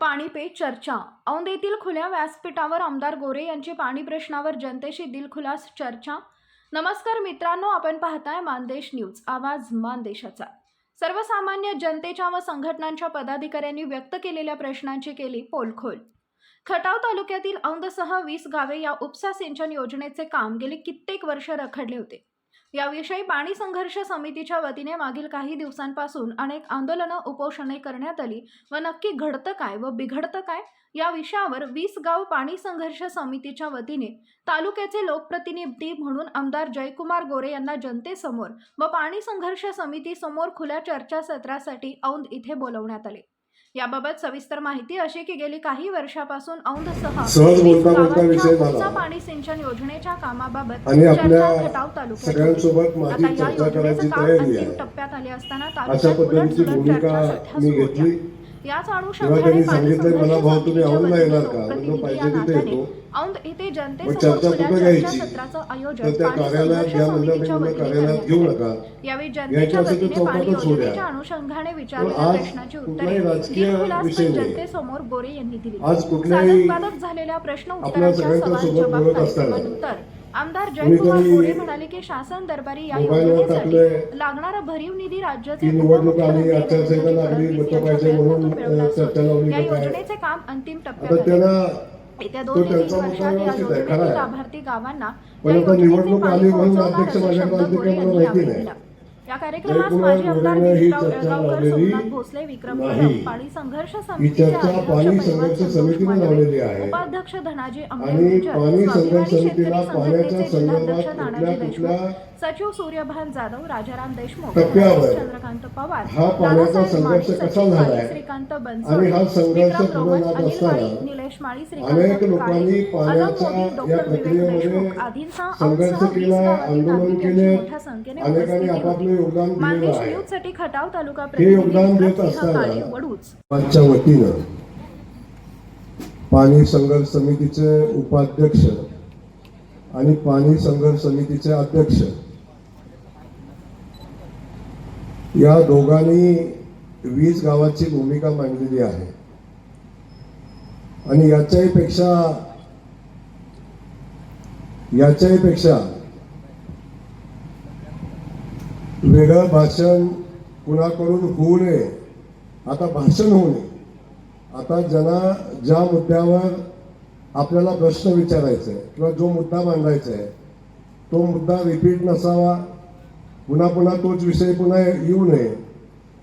पाणी पे चर्चा. औंध येथील खुल्या व्यासपीठावर आमदार गोरे यांची पाणी प्रश्नावर जनतेशी दिलखुलास चर्चा. नमस्कार मित्रांनो आपण पाहताय मानदेश न्यूज. आवाज मानदेशाचा. सर्वसामान्य जनतेच्या व संघटनांच्या पदाधिकाऱ्यांनी व्यक्त केलेल्या प्रश्नांची केली पोलखोल. खटाव तालुक्यातील औंधसह वीस गावे या उपसा सिंचन योजनेचे काम गेली कित्येक वर्ष रखडले होते. याविषयी पाणी संघर्ष समितीच्या वतीने मागील काही दिवसांपासून अनेक आंदोलनं उपोषणे करण्यात आली व नक्की घडतं काय व बिघडतं काय या विषयावर वीस गाव पाणी संघर्ष समितीच्या वतीने तालुक्याचे लोकप्रतिनिधी म्हणून आमदार जयकुमार गोरे यांना जनतेसमोर व पाणी संघर्ष समितीसमोर खुल्या चर्चासत्रासाठी औंध इथे बोलवण्यात आले. याबाबत सविस्तर माहिती अशी की गेली काही वर्षापासून औंधसह सहज बोलता बोलता विषय झाला. पाणी सिंचन योजनेच्या कामाबाबत आणि आपल्या चर्चा खटाव तालुक्यात होती. सगळ्यांसोबत माझी आता या चर्चा योजनेचं करायची काम तयारी अंतिम आहे टप्प्यात आले असताना अशा तालुक्यात पद्धतीची भूमिका चर्चा मी सुरू घेतली होत्या. याच तेव्हा अनुषंगाने त्यांनी पाणी सांगितलं संघर्ष मला भाऊ तुम्ही औंधला येणार का म्हणलं लोकप्रतिनिधी पाहिजे तिथे नात्याने येतो औंध येथे मग जनतेसमोर चर्चा कुठं घ्यायची तर आयोजन त्या पाणी कार्यालयात संघर्ष घ्या म्हणलं मी समितीच्या म्हणलं वतीने कार्यालयात करण्यात घेऊ आले. नका यावेळी जनतेच्या वतीने पाणी. योजनेच्या अनुषंगाने विचारलेल्या प्रश्नाची उत्तरे. जनतेसमोर गोरे यांनी दिली. साधकबाधक झालेल्या प्रश्न उत्तरांच्या सवाल कार्यक्रमानंतर आमदार जयकुमार गोरे म्हणाले की शासन दरबारी या योजनेसाठी लागणारा भरीव निधी राज्याचे या योजनेचे काम अंतिम टप्प्यात येत्या दोन ते तीन वर्षात या योजनेतील. लाभार्थी गावांना या योजनेचे पाणी पोहोचवणार अध्यक्ष असा शब्द गोरे यांनी यावेळी. दिला. या कार्यक्रमास माजी आमदार लावलेली सोमनाथ भोसले विक्रम. कदम पाणी संघर्ष समितीचे चर्चा अध्यक्ष पाणी परिवार संघर्ष संतोष समितीने मांडवे, लावलेली आहे उपाध्यक्ष धनाजी पाणी स्वाभिमानी शेतकरी संघटनेचे जिल्हाध्यक्ष कुठल्या नानाजी देशमुख सचिव सूर्यभान जाधव राजाराम देशमुख चंद्रकांत पवार हा? श्रीकांत आणि बनसोडे हा संघर्ष विक्रम जात अनिल माळी, निलेश माळी श्रीकांत डॉक्टर विवेक देशमुख आदींसह संघर्ष केला आंदोलन केले मोठ्या संख्येने अनेकांनी आपापले. योगदान मानदेश आहे न्यूजसाठी खटाव तालुका हे प्रतिनिधी आजच्या वतीनं पाणी संघर्ष समितीचे उपाध्यक्ष आणि पाणी संघर्ष समितीचे अध्यक्ष या दोघांनी वीस गावाची भूमिका मांडलेली आहे. आणि याच्याही पेक्षा याच्याही पेक्षा वेगळं भाषण कुणाकडून होऊ नये आता भाषण होऊ नये. आता ज्यांना ज्या मुद्द्यावर आपल्याला प्रश्न विचारायचा आहे किंवा जो मुद्दा मांडायचा आहे तो मुद्दा रिपीट नसावा. पुन्हा पुन्हा तोच विषय पुन्हा येऊ नये.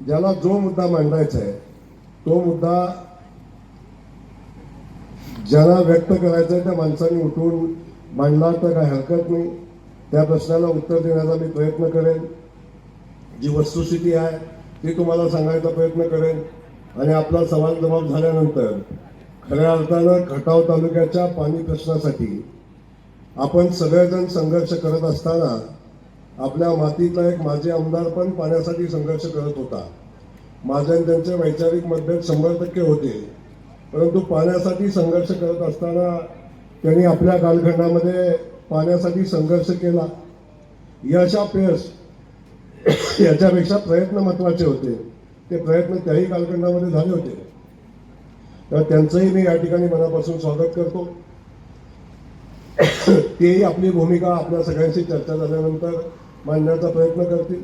ज्याला जो मुद्दा मांडायचा आहे तो मुद्दा ज्याला व्यक्त करायचा आहे त्या माणसांनी उठून मांडला तर काही हरकत नाही. त्या प्रश्नाला उत्तर देण्याचा मी प्रयत्न करेन. जी वस्तुस्थिती आहे ती तुम्हाला सांगायचा प्रयत्न करेन. आणि आपला सवाल जबाब झाल्यानंतर खऱ्या अर्थानं खटाव तालुक्याच्या पाणी प्रश्नासाठी आपण सगळेजण संघर्ष करत असताना आपल्या मातीतला एक माजी आमदार पण पाण्यासाठी संघर्ष करत होता. माझे आणि त्यांचे वैचारिक मतभेद शंभर टक्के होते. परंतु पाण्यासाठी संघर्ष करत असताना त्यांनी आपल्या कालखंडामध्ये पाण्यासाठी संघर्ष केला. यश अपयश याच्यापेक्षा प्रयत्न महत्त्वाचे होते. ते प्रयत्न त्याही कालखंडामध्ये झाले होते. तर त्यांचंही मी या ठिकाणी मनापासून स्वागत करतो. तेही आपली भूमिका आपल्या सगळ्यांशी चर्चा झाल्यानंतर मांडण्याचा प्रयत्न करतील.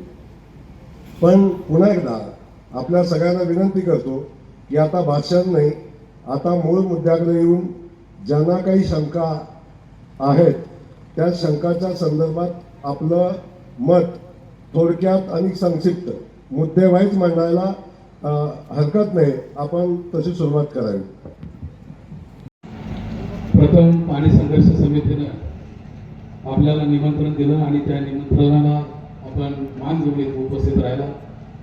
पण पुन्हा एकदा आपल्या सगळ्यांना विनंती करतो की आता भाषण नाही आता मूळ मुद्द्याकडे येऊन ज्यांना काही शंका आहेत त्या शंकाच्या संदर्भात आपलं मत थोडक्यात आणि संक्षिप्त मुद्देवाईज मांडायला हरकत नाही. आपण तशी सुरुवात करावी. प्रथम पाणी संघर्ष समितीनं आपल्याला निमंत्रण दिलं आणि त्या निमंत्रणाला आपण मान घेऊन उपस्थित राहिला.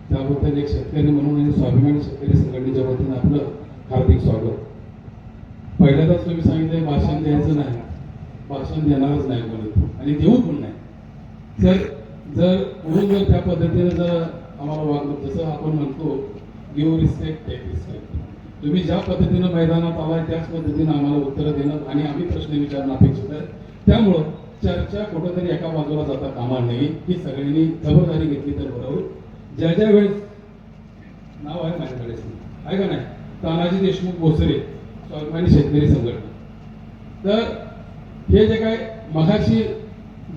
त्याबद्दल एक शेतकरी म्हणून आणि स्वाभिमानी शेतकरी संघटनेच्या वतीनं आपलं हार्दिक स्वागत. पहिल्यांदाच तुम्ही सांगितलं भाषण द्यायचं नाही. भाषण देणारच नाही कोणी. आणि देऊ पण नाही. जर जर म्हणून जर त्या पद्धतीनं जर आम्हाला वागलं जसं आपण म्हणतो गिव्ह रिस्पेक्ट टेक रिस्पेक्ट तुम्ही ज्या पद्धतीनं मैदानात आलाय त्याच पद्धतीनं आम्हाला उत्तरं देणं आणि आम्ही प्रश्न विचारणं अपेक्षित आहे. त्यामुळं चर्चा कुठंतरी एका बाजूला जाता कामा नये ही सगळ्यांनी खबरदारी घेतली तर बरोबर ज्या ज्या वेळेस नाव आहे माझ्याकडे. आहे का नाही? तानाजी देशमुख भोसरे स्वाभिमानी शेतकरी संघटना. तर हे जे काय मगाशी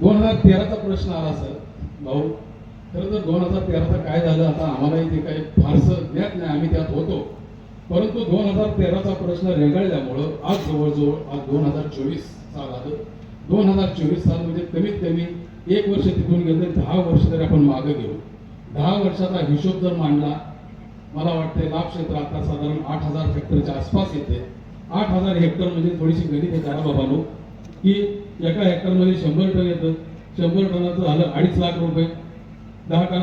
दोन हजार तेराचा प्रश्न आला सर. भाऊ खरं तर दोन हजार तेराचा काय झालं आता आम्हालाही ते काही फारसं ज्ञात नाही आम्ही त्यात होतो. परंतु दोन हजार तेराचा प्रश्न रेंगाळल्यामुळं आज जवळजवळ आज दोन हजार चोवीस साल आलं दोन हजार चोवीस सालमध्ये कमीत कमी एक वर्ष तिथून गेलं दहा वर्ष तरी आपण मागे गेलो दहा वर्षाचा हिशोब जर मांडला मला वाटते लाभ क्षेत्र आता साधारण आठ हजार हेक्टरच्या आसपास येते. आठ हजार हेक्टर म्हणजे थोडीशी गणित आहे करा बाबानो की एका हेक्टरमध्ये शंभर टन येतं. शंभर टनाचं झालं अडीच लाख रुपये. दहा टन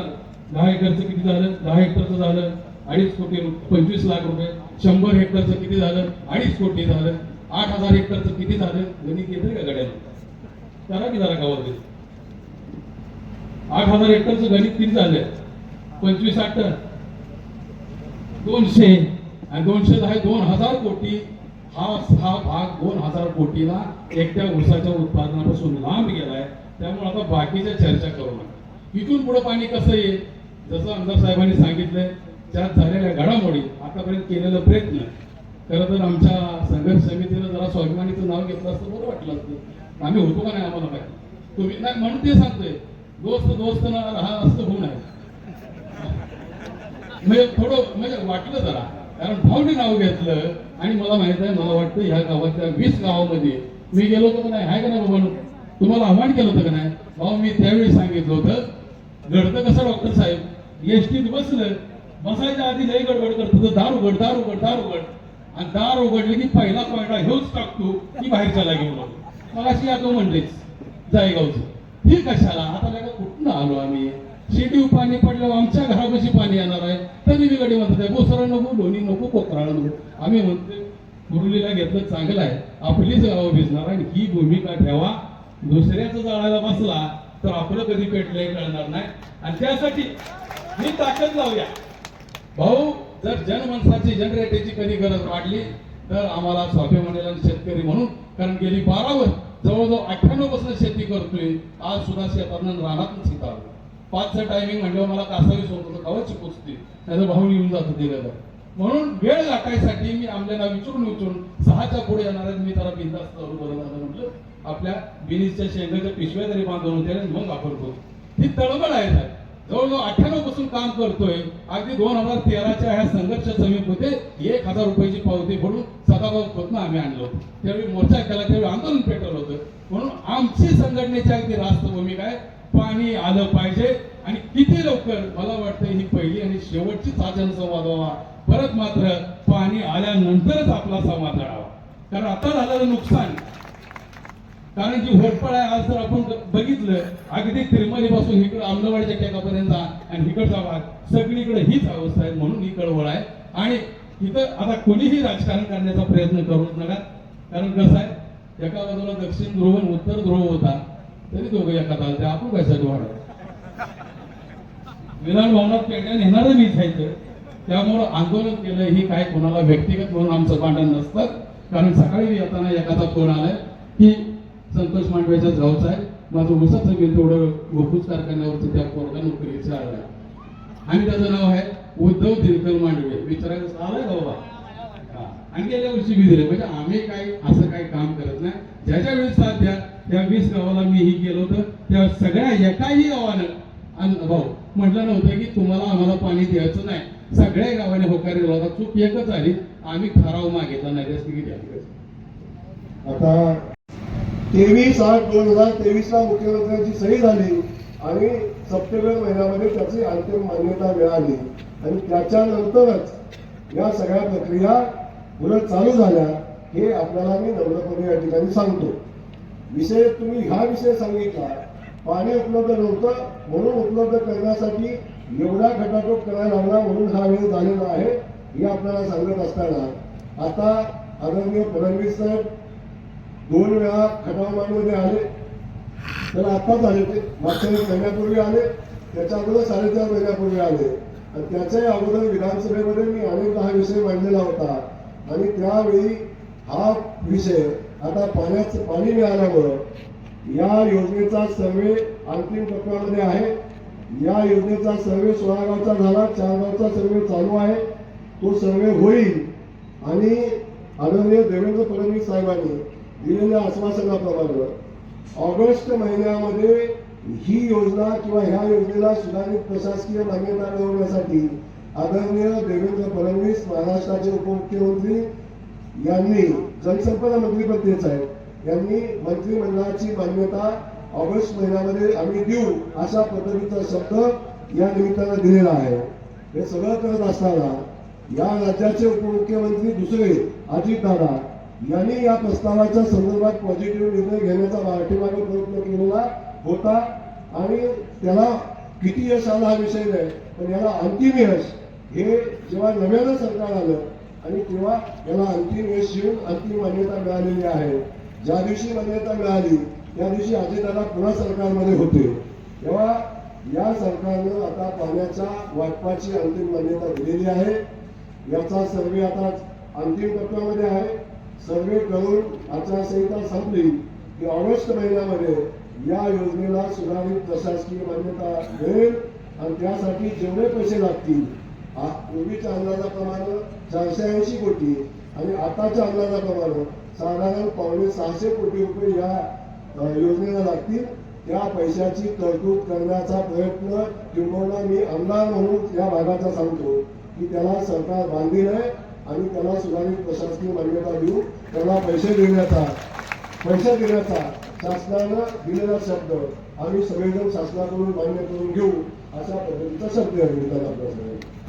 दहा एकरचं किती झालं? दहा हेक्टरचं झालं अडीच कोटी पंचवीस लाख रुपये. शंभर हेक्टरचं किती झालं? अडीच कोटी झालं. आठ हजार हेक्टरचं किती झालं? गणित येतं का गड्याला करा की जरा गावात आठ हजार हेक्टरचं गणित किती झालंय? पंचवीस आठ. दोनशे. आणि दोनशे आहे दोन हजार कोटी. हा हा भाग दोन हजार कोटीला एकट्या उसाच्या उत्पादनापासून लांब गेलाय. त्यामुळे आता बाकीच्या चर्चा करू नका. इथून पुढे पाणी कसं येईल? जसं आमदार साहेबांनी सांगितलंय त्यात झालेल्या घडामोडी आतापर्यंत केलेला प्रयत्न खरं तर आमच्या संघर्ष समितीनं जरा स्वाभिमानीचं नाव घेतलं असतं बरं वाटलं असतं. आम्ही होतो का नाही आम्हाला माहिती तुम्ही नाही म्हणून ते सांगतोय दोस्त दोस्त ना हा असं होऊ नये. म्हणजे थोडं म्हणजे वाटलं जरा कारण भाऊने नाव घेतलं आणि मला माहीत आहे मला वाटतं ह्या गावाच्या वीस गावामध्ये मी गेलो होतो का नाही? आहे का नाही बाबा तुम्हाला आव्हान केलं होतं का नाही? भाऊ मी त्यावेळी सांगितलं होतं घडतं कसं डॉक्टर साहेब? एसटीत बसलं बसायच्या आधी लई गडबड करत होतं दार उघड दार उघड दार उघड. आणि दार उघडले की पहिला पॉईंट हेच टाकतो की बाहेर बाहेरच्याला घेऊन आलो मग अशी म्हणलेच जायगावचं. हे कशाला? आता लगा कुठून आलो आम्ही? शेती पाणी पडल्यावर आमच्या घरापाशी पाणी येणार आहे. तरी मी गडी म्हणतात आहे नको लोणी नको कोकराळा नको. आम्ही म्हणतो गुरुलीला घेतलं चांगलं आहे. आपलीच गावं भिजणार आणि ही भूमिका ठेवा. दुसऱ्याचं जाळायला बसला तर आपलं कधी पेटलंय कळणार नाही. आणि त्यासाठी ही ताकद लावूया. भाऊ जर जनमानसाची जनरेटेची कधी गरज वाढली तर आम्हाला स्वाभिमानीला शेतकरी म्हणून कारण गेली बारा वर्ष जवळजवळ अठ्ठ्याण्णवपासून शेती करतोय आज सुद्धा शेतातून रानातून शेत पाचचं टायमिंग म्हणजे मला कासावी होत होतं गावाची पोचते त्याचं भाऊ येऊन जात होते म्हणून वेळ गाठायसाठी मी आमल्याला विचारून विचारून सहाच्या पुढे येणार मी त्याला बिंदास्त झालं म्हटलं आपल्या बिनीच्या शेंगाच्या पिशव्या तरी बांधून होते आणि मग आपण करू. ही तळमळ आहे साहेब. जवळजवळ अठ्ठ्याण्णवपासून काम करतोय. अगदी दोन हजार तेराच्या ह्या संघर्ष समितीमध्ये एक हजार रुपयाची पावती भरून सदाभाऊ खोतनं आम्ही आणलो त्यावेळी मोर्चा केला त्यावेळी आंदोलन पेटवलं होतं. म्हणून आमची संघटनेची अगदी रास्त भूमिका आहे. पाणी आलं पाहिजे आणि किती लवकर? मला वाटतं ही पहिली आणि शेवटची साधन संवाद व्हावा. परत मात्र पाणी आल्यानंतरच आपला संवाद लढावा. कारण आता झालेलं नुकसान. कारण की होटपळ आहे आज जर आपण बघितलं अगदी तिरमली पासून इकडे आमलवाडीच्या टेकापर्यंत आणि इकडचा भाग सगळीकडे हीच अवस्था आहे म्हणून ही कळवळ आहे. आणि इथं आता कोणीही राजकारण करण्याचा प्रयत्न करूच नका. कारण कसं आहे एका बाजूला दक्षिण ध्रुव आणि उत्तर ध्रुव होता तरी दोघं एका चालते आपण कशासाठी वाढव विधान भवनात पेट्या नेणारं मीच आहे त्यामुळं आंदोलन केलं ही काय कोणाला व्यक्तिगत म्हणून आमचं भांडण नसतं. कारण सकाळी येताना एखादा फोन आलाय की संतोष मांडव्याच्याच गावचा आहे. माझं उसाचं मी तेवढं गोपूस कारखान्यावरती त्या पोरगा नोकरीचं आलं आणि त्याचं नाव आहे उद्धव दिनकर मांडवे. विचारायचं आलाय बाबा. आणि गेल्या वर्षी बी दिले म्हणजे आम्ही काय असं काही काम करत नाही. ज्याच्या वेळेस साथ द्या त्या वीस गावाला मी ही गेलो होतं त्या सगळ्या एकाही गावानं भाऊ म्हटलं नव्हतं की तुम्हाला आम्हाला पाणी द्यायचं नाही. सगळ्या गावाने होकारी दिला होता चूक एकच आली आम्ही ठराव मागितला नाही त्याच तिकीट आता तेवीस आठ दोन हजार तेवीस ला मुख्यमंत्र्यांची सही झाली आणि सप्टेंबर महिन्यामध्ये त्याची अंतिम मान्यता मिळाली. आणि त्याच्यानंतरच या सगळ्या प्रक्रिया पुढे चालू झाल्या हे आपल्याला मी नम्रपणे या ठिकाणी सांगतो. विषय तुम्ही हा विषय सांगितला पाणी उपलब्ध नव्हतं म्हणून उपलब्ध करण्यासाठी एवढा घटाटोप करायला लागला म्हणून हा वेळ झालेला आहे हे आपल्याला सांगत असताना. आता आदरणीय फडणवीस साहेब दोन वेळा खटावमानमध्ये आले. तर आत्ताच आले ते. मागच्या महिन्यापूर्वी आले त्याच्या अगोदर साडेचार महिन्यापूर्वी आले. त्याच्याही अगोदर विधानसभेमध्ये मी अनेकदा हा विषय मांडलेला होता. आणि त्यावेळी हा विषय आता पाण्याचं पाणी मिळाल्यामुळं या योजनेचा सर्वे अंतिम टप्प्यामध्ये आहे. या योजनेचा सर्वे सोळा गावचा झाला चार गावचा सर्वे चालू आहे. तो सर्वे होईल. आणि आदरणीय देवेंद्र फडणवीस साहेबांनी दिलेल्या आश्वासनाप्रमाणे ऑगस्ट महिन्यामध्ये ही योजना किंवा ह्या योजनेला सुधारित प्रशासकीय मान्यता मिळवण्यासाठी आदरणीय देवेंद्र फडणवीस महाराष्ट्राचे उपमुख्यमंत्री यांनी जलसंपदा मंत्री पण आहेत यांनी मंत्रिमंडळाची मान्यता ऑगस्ट महिन्यामध्ये आम्ही देऊ अशा पद्धतीचा शब्द या निमित्तानं दिलेला आहे. हे सगळं करत असताना या राज्याचे उपमुख्यमंत्री दुसरे अजितदादा यांनी या प्रस्तावाच्या संदर्भात पॉझिटिव्ह निर्णय घेण्याचा पाठीमागे प्रयत्न केलेला होता. आणि त्याला किती यश आलं हा विषय नाही पण याला अंतिम यश हे जेव्हा नव्यानं सरकार आलं आणि तेव्हा याला अंतिम यश येऊन अंतिम मान्यता मिळालेली आहे. ज्या दिवशी मान्यता मिळाली त्या दिवशी अजितदादा पुन्हा सरकारमध्ये होते. तेव्हा या सरकारनं आता पाण्याच्या वाटपाची अंतिम मान्यता दिलेली आहे. याचा सर्वे आता अंतिम टप्प्यामध्ये आहे. सर्वे करून आचारसंहिता संपली की ऑगस्ट महिन्यामध्ये या योजनेला सुधारित प्रशासकीय मान्यता मिळेल आणि त्यासाठी जेवढे पैसे लागतील पूर्वीच्या अंदाजाप्रमाणे चारशे ऐंशी कोटी आणि आताच्या अंदाजाप्रमाणे साधारण पावणे सहाशे कोटी रुपये या योजनेला लागतील. त्या पैशाची तरतूद करण्याचा प्रयत्न किंबहुना मी आमदार म्हणून या भागाचा सांगतो की त्याला सरकार बांधील आहे आणि त्याला सुधारित प्रशासकीय मान्यता देऊन त्याला पैसे देण्याचा पैसे देण्याचा शासनानं दिलेला शब्द आम्ही सगळेजण शासनाकडून मान्य करून घेऊ अशा पद्धतीचा शब्द आहे आपल्या सगळ्यांना